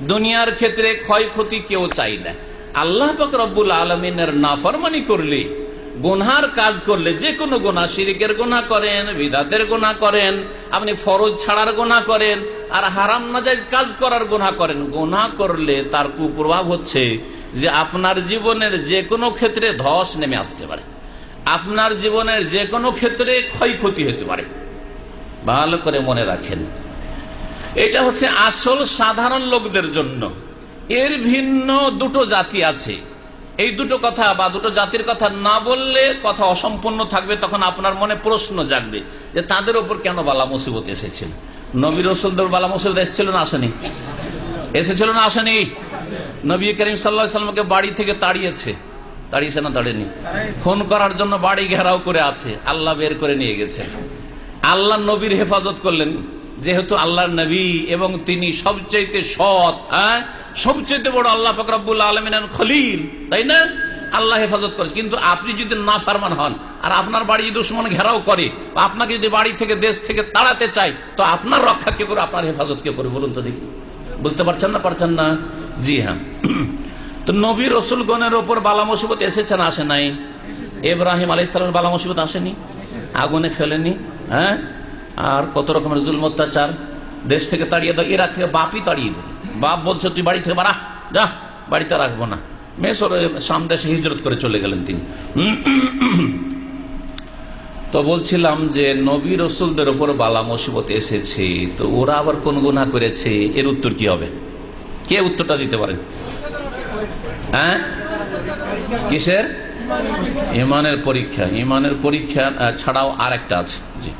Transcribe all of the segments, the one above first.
দুনিয়ার ক্ষেত্রে ক্ষয়ক্ষতি কেউ চাই না। আল্লাহ পাক রব্বুল আলমিনের নাফরমানি করলে, গুনহার কাজ করলে, যে কোনো গোনা শিরিকের গোনা করেন, বিদাতের গোনা করেন, আপনি ফরজ ছাড়ার গোনা করেন, আর হারাম নাজাইজ কাজ করার গোনা করেন গোনা করলে তার কুপ্রভাব হচ্ছে যে আপনার জীবনের যে কোনো ক্ষেত্রে ধস নেমে আসতে পারে। আপনার জীবনের যে কোনো ক্ষেত্রে ক্ষয়ক্ষতি হতে পারে। ভালো করে মনে রাখেন। এটা হচ্ছে আসল সাধারণ লোকদের জন্য। এর ভিন্ন দুটো জাতি আছে। এই দুটো কথা বা দুটো জাতির কথা না বললে কথা অসম্পূর্ণ থাকবে, তখন আপনার মনে প্রশ্ন জাগবে যে তাদের ওপর কেন বালা মুসিবত এসেছিল নবী রসুলদের বালা মুসিবত এসেছিল না আসেনি? এসেছিল না আসেনি? নবী করিম সাল্লা সাল্লামকে বাড়ি থেকে তাড়িয়েছে। তাড়িয়েছে না তাড়েনি? খুন করার জন্য বাড়ি ঘেরাও করে আছে। আল্লাহ বের করে নিয়ে গেছে। আল্লাহ নবীর হেফাজত করলেন। যেহেতু আল্লাহর নবী এবং তিনি সবচাইতে সৎ হ্যাঁ? সবচাইতে বড় আল্লাহ ফকরাবুল আলমিন খলিল, তাই না? আল্লাহ হেফাজত করেছে। কিন্তু আপনি যদি না ফারমান হন আর আপনার বাড়ি দুশ্মন ঘেরাও করে আপনাকে যদি বাড়ি থেকে, দেশ থেকে তাড়াতে চাই তো আপনার রক্ষা কে করে আপনার হেফাজত কে করে বলুন তো দেখি। বুঝতে পারছেন না পারছেন না? জি হ্যাঁ। তো নবী রসুলগণের ওপর বালা মুসিবত এসেছে না আসে নাই? এব্রাহিম আলি ইসলামের বালা মুসিবত আসেনি? আগুনে ফেলেনি? হ্যাঁ? আর কত রকমের জুল অত্যাচার? দেশ থেকে তাড়িয়ে দাও ইরাক থেকে বাপই তাড়িয়ে দিল বাপ বলছে, তুই বাড়ি থেকে বাড়া, যা, বাড়িতে রাখব না। মেসর সামদেশে হিজরত করে চলে গেলেন তিনি। তো বলছিলাম যে, নবী রসুলদের ওপর বালা মুসিবত এসেছে, তো ওরা আবার কোন গুণা করেছে? এর উত্তর কি হবে? কে উত্তরটা দিতে পারেন হ্যাঁ? কিসের? ইমানের পরীক্ষা। ইমানের পরীক্ষা ছাড়াও আর একটা আছে। জি।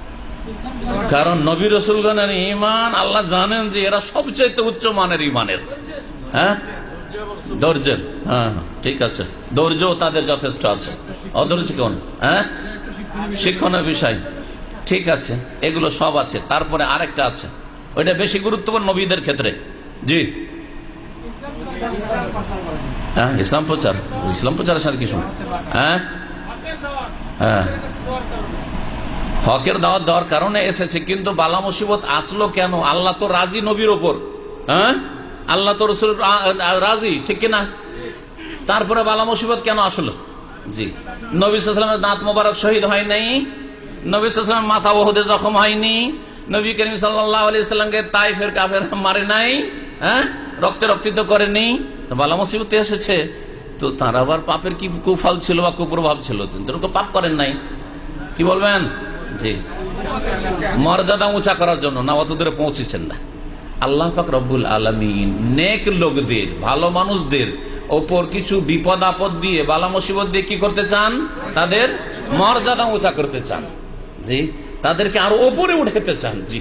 কারণ নবী রসুলগণের ইমান আল্লাহ জানেন যে এরা সবচেয়ে উচ্চ মানের ইমানের হ্যাঁ? ধৈর্যের। হ্যাঁ ঠিক আছে। ধৈর্য তাদের যথেষ্ট আছে। অধৈর্য কোন? হ্যাঁ? শিক্ষণের বিষয়। ঠিক আছে, এগুলো সব আছে। তারপরে আরেকটা আছে। ওইটা বেশি গুরুত্বপূর্ণ নবীদের ক্ষেত্রে। জি। হ্যাঁ ইসলাম প্রচার। ইসলাম প্রচারের সাথে কিছু হ্যাঁ? হ্যাঁ। হকের দাওয়াত দেওয়ার কারণে এসেছে, কিন্তু বালা মুসিবত আসলো কেন? আল্লাহ তো রাজি নবীর ওপর। হ্যাঁ? আল্লাহ তো রাজি, ঠিক কিনা? তারপরে বালা মুসিবত কেন আসলো? জি। নবী সালামের দাঁত মোবারক শহীদ হয় নাই? নবী সালামের মাথা বহুদে জখম হয়নি নবী করিম সাল্লামকে তাইফের কাফের মারে নাই? হ্যাঁ? রক্তে রক্তিত করেনি বালা মুসিবত এসেছে। তো তার আবার পাপের কি কুফল ছিল বা কুপ্রভাব ছিল? তিনি পাপ করেন নাই। কি বলবেন? জি। মর্যাদা উঁচা করার জন্য না, অত দূরে পৌঁছেছেন না। আল্লাহ পাক রব্বুল আলমিন নেক লোকদের, ভালো মানুষদের ওপর কিছু বিপদ আপদ দিয়ে, বালা মুসিবত দিয়ে কি করতে চান? তাদের মর্যাদা উঁচা করতে চান। জি, তাদেরকে আরও ওপরে উঠাতে চান, জি।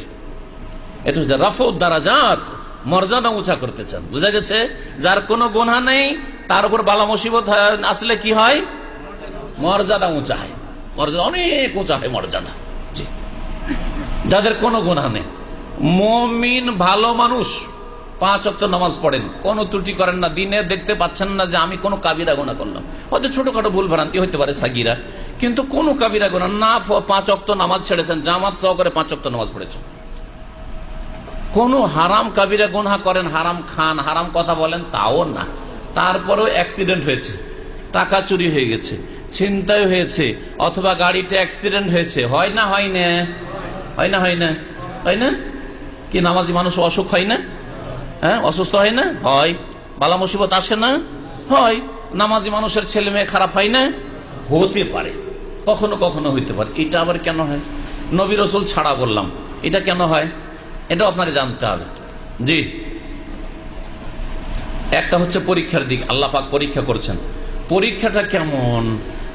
এটা হচ্ছে রাফত দারাজাত, মর্যাদা উঁচা করতে চান। বুঝা গেছে? যার কোনো গোনা নেই, তার উপর বালা মুসিবত আসলে কি হয়? মর্যাদা উঁচা হয়। মর্যাদা অনেক উঁচা হয় মর্যাদা। যাদের কোনো গুণা নেই। মমিন ভালো মানুষ, পাঁচ অক্ট নামাজ পড়েন, কোনো ত্রুটি করেন না, দিনে দেখতে পাচ্ছেন না যে আমি কোনো কাবিরা গোনা করলাম। হয়তো ছোটখাটো ভুল ভ্রান্তি হইতে পারে সাগিরা, কিন্তু কোনো কাবিরা গোনা না পাঁচ অক্ট নামাজ ছেড়েছেন, জামাত সহকারে পাঁচ অক্ট নামাজ পড়েছেন। কোন হারাম কাবিরা গোনা করেন, হারাম খান, হারাম কথা বলেন, তাও না। তারপরেও অ্যাক্সিডেন্ট হয়েছে, টাকা চুরি হয়ে গেছে। ছিনতাই হয়েছে, অথবা গাড়িটা অ্যাক্সিডেন্ট হয়েছে। হয় না হয় না। হয় না হয় না। হয় না? কি নামাজি মানুষ অসুখ হয় না? হ্যাঁ অসুস্থ হয় না? হয়। বালা মুসিবত আসে না? হয়। নামাজি মানুষের ছেলে মেয়ে খারাপ হয় না? হতে পারে। কখনো কখনো হইতে পারে। এটা আবার কেন হয়? নবী রসুল ছাড়া বললাম। এটা কেন হয়? এটা আপনাকে জানতে হবে। জি। একটা হচ্ছে পরীক্ষার দিক। আল্লাহ পাক পরীক্ষা করছেন। পরীক্ষাটা কেমন?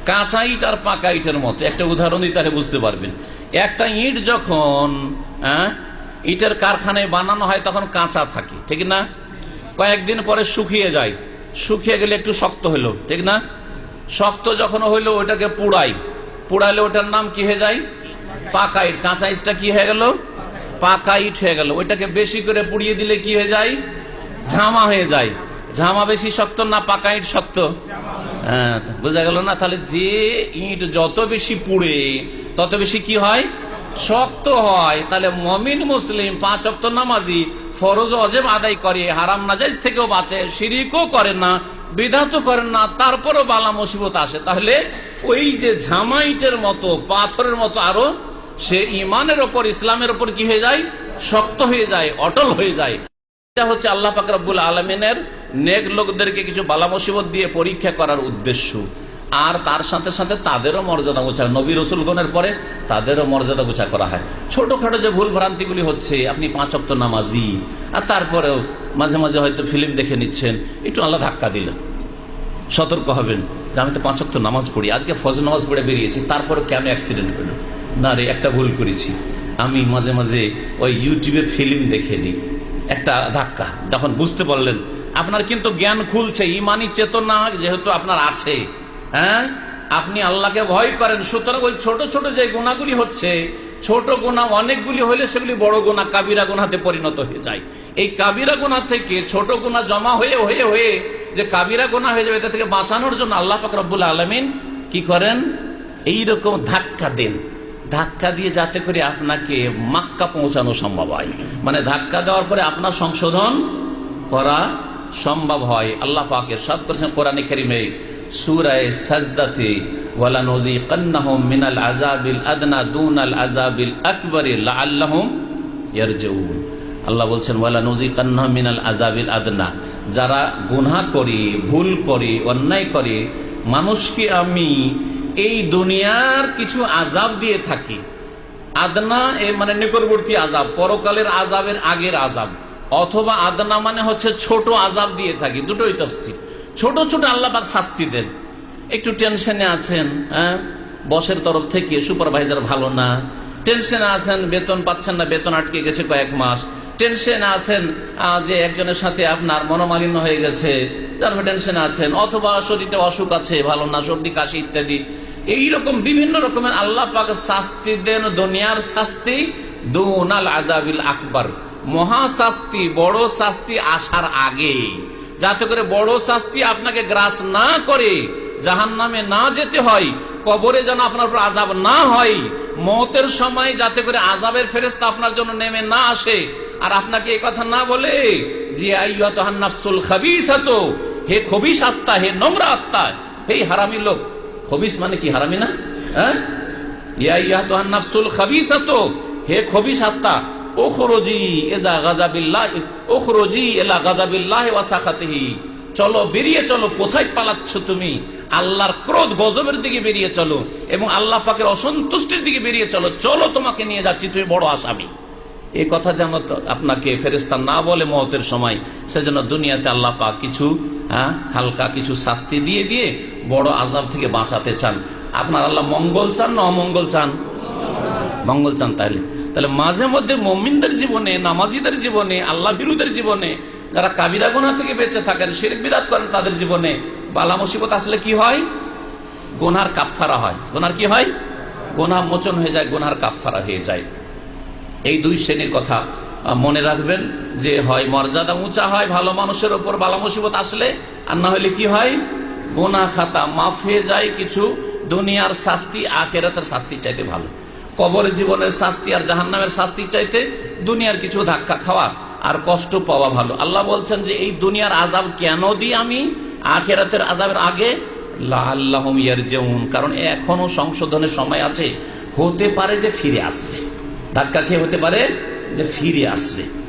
কাঁচা ইট আর পাকা ইটের মতো। একটা উদাহরণই তাহলে বুঝতে পারবেন। একটা ইট যখন ইটের কারখানায় বানানো হয় তখন কাঁচা থাকে, ঠিক না? কয়েকদিন পরে শুকিয়ে যায়। শুকিয়ে গেলে একটু শক্ত হলো, ঠিক না? শক্ত যখন হইল, ওইটাকে পুড়াই। পুড়াইলে ওটার নাম কি হয়ে যায়? পাকা ইট। কাঁচা ইটটা কি হয়ে গেল? পাকা ইট হয়ে গেল। ওইটাকে বেশি করে পুড়িয়ে দিলে কি হয়ে যায়? ঝামা হয়ে যায়। ঝামা বেশি শক্ত না পাকা ইট শক্ত? হ্যাঁ বোঝা গেল না? তাহলে যে ইট যত বেশি পুড়ে, তত বেশি কি হয়? শক্ত হয়। তাহলে মমিন মুসলিম পাঁচ অক্ত নামাজি ফরজ অজেব আদায় করে, হারাম নাজাইজ থেকেও বাঁচে, শিরিকও করে না বিধাতও করেন না, তারপরও বালা মুসিবত আসে। তাহলে ওই যে ঝামাইটের মতো, পাথরের মতো আরও, সে ইমানের ওপর, ইসলামের ওপর কি হয়ে যায়? শক্ত হয়ে যায়, অটল হয়ে যায়। এটা হচ্ছে আল্লাহ পাক রব্বুল আলমিনের নেক লোকদেরকে কিছু বালা মুসিবত দিয়ে পরীক্ষা করার উদ্দেশ্য। আর তার সাথে সাথে তাদেরও মর্যাদা উঁচা। নবী রসুলগণের পরে তাদেরও মর্যাদা উঁচা করা হয়। ছোটখাটো যে ভুল ভ্রান্তিগুলি হচ্ছে, আপনি পাঁচ অক্ত নামাজি, আর তারপরেও মাঝে মাঝে হয়তো ফিল্ম দেখে নিচ্ছেন, একটু আল্লাহ ধাক্কা দিলেন। সতর্ক হবেন যে আমি তো পাঁচ অক্ত নামাজ পড়ি, আজকে ফজ নামাজ পড়ে বেরিয়েছি, তারপরে কেন অ্যাক্সিডেন্ট হলো? না রে, একটা ভুল করেছি। আমি মাঝে মাঝে ওই ইউটিউবে ফিল্ম দেখে নিই একটা ধাক্কা যখন বুঝতে পারলেন আপনার কিন্তু জ্ঞান খুলছে ইমানি চেতনা যেহেতু আপনার আছে হ্যাঁ? আপনি আল্লাহকে ভয় করেন, সুতরাং ওই ছোট ছোট যে গুণাগুলি হচ্ছে, ছোট গোনা অনেকগুলি হলে সেগুলি বড় গোনা কাবিরা গোনাতে পরিণত হয়ে যায়। এই কাবিরা গোনা থেকে ছোট গোনা জমা হয়ে হয়ে হয়ে যে কাবিরা গোনা হয়ে যাবে, এটা থেকে বাঁচানোর জন্য আল্লাহ রব্বুল আলমিন কি করেন? এই রকম ধাক্কা দেন। ধাক্কা দিয়ে যাতে করে আপনাকে মাক্কা পৌঁছানো সম্ভব হয়। মানে ধাক্কা দেওয়ার পরে আপনার সংশোধন করা সম্ভব হয়। আল্লাহ পাকে সব করেছেন কোরআনে কারিমে সুরায় আদনা যারা গুনাহ করে, ভুল করে, অন্যায় করে, মানুষকে আমি এই দুনিয়ার কিছু আজাব দিয়ে থাকি। আদনা এ মানে নিকটবর্তী আজাব পরকালের আজাবের আগের আজাব অথবা আদনা মানে হচ্ছে ছোট আজাব দিয়ে থাকি, দুটোই তফসিল। ছোট ছোট আল্লাপাক শাস্তি দেন। একটু টেনশনে আছেন হ্যাঁ? বসের তরফ থেকে সুপারভাইজার ভালো না। টেনশনে আছেন, বেতন পাচ্ছেন না, বেতন আটকে গেছে কয়েক মাস। টেনশনে আছেন যে একজনের সাথে আপনার মনোমালিন্য হয়ে গেছে, তারপর টেনশনে আছেন। অথবা শরীরটা অসুখ আছে, ভালো না, সর্দি, কাশি ইত্যাদি। এইরকম বিভিন্ন রকমের আল্লাহ পাক শাস্তি দেন, দুনিয়ার শাস্তি। দুনাল আজাবিল আকবর। মহা শাস্তি বড় শাস্তি আসার আগে। যাতে করে বড় শাস্তি আপনাকে গ্রাস না করে জাহান নামে না যেতে হয়, কবরে যেন আপনার উপর আজাব না হয়, মতের সময় যাতে করে আজাবের ফেরেস্তা আপনার জন্য নেমে না আসে। আর আপনাকে এই কথা না বলে যে আইয়াতহান্নাফসুল খাবিস হতো হে খবিস আত্মা, হে নোংরা আত্মা, হে হারামি লোক। খবিস মানে কি, হারামি না? হ্যাঁ? ইয়া ইয়াতহান্নাফসুল খাবিস হতো হে খবিস আত্মা ওখরজি এজা গাজাবিল্লাহ ওখরজি এলা গাজাবিল্লাহ ওয়াসাখাতিহি চলো বেরিয়ে চলো, কোথায় পালাচ্ছ তুমি? আল্লাহর ক্রোধ গজবের দিকে বেরিয়ে চলো এবং আল্লাহ পাকের অসন্তুষ্টির দিকে বেরিয়ে চলো। চলো তোমাকে নিয়ে যাচ্ছি, তুমি বড় আসামি। এই কথা যেন আপনাকে ফেরেস্তা না বলে মহতের সময়, সেজন্য দুনিয়াতে আল্লাহ পাক কিছু হ্যাঁ হালকা কিছু শাস্তি দিয়ে দিয়ে বড় আজাব থেকে বাঁচাতে চান। আপনার আল্লাহ মঙ্গল চান না অমঙ্গল চান? মঙ্গল চান তাহলে। তাহলে মাঝে মধ্যে মমিনদের জীবনে, নামাজিদের জীবনে আল্লাহ বিরুদের জীবনে, যারা কাবিরা গোনা থেকে বেঁচে থাকেন, শিরিক বিরাট করেন তাদের জীবনে বালা মুসিবত আসলে কি হয়? গোনার কাফারা হয়। গোনার কি হয়? গোনা মোচন হয়ে যায় গোনার কাফারা হয়ে যায়। এই দুই শ্রেণির কথা মনে রাখবেন যে হয় মর্যাদা উঁচা, হয় ভালো মানুষের ওপর বালা মুসিবত আসলে, আর না হলে কি হয়? গোনা খাতা মাফ হয়ে যায়, কিছু দুনিয়ার শাস্তি, আখেরাতের শাস্তি চাইতে ভালো। কবরের জীবনের শাস্তি আর জাহান্নামের শাস্তি চাইতে দুনিয়ার কিছু ধাক্কা খাওয়া আর কষ্ট পাওয়া ভালো। আল্লাহ বলছেন যে এই দুনিয়ার আজাব কেন দিই আমি? আখেরাতের আজাবের আগে আল্লাহ যেমন কারণ এখনও সংশোধনের সময় আছে। হতে পারে যে ফিরে আসবে। ধাক্কা খেয়ে হতে পারে যে ফিরে আসবে।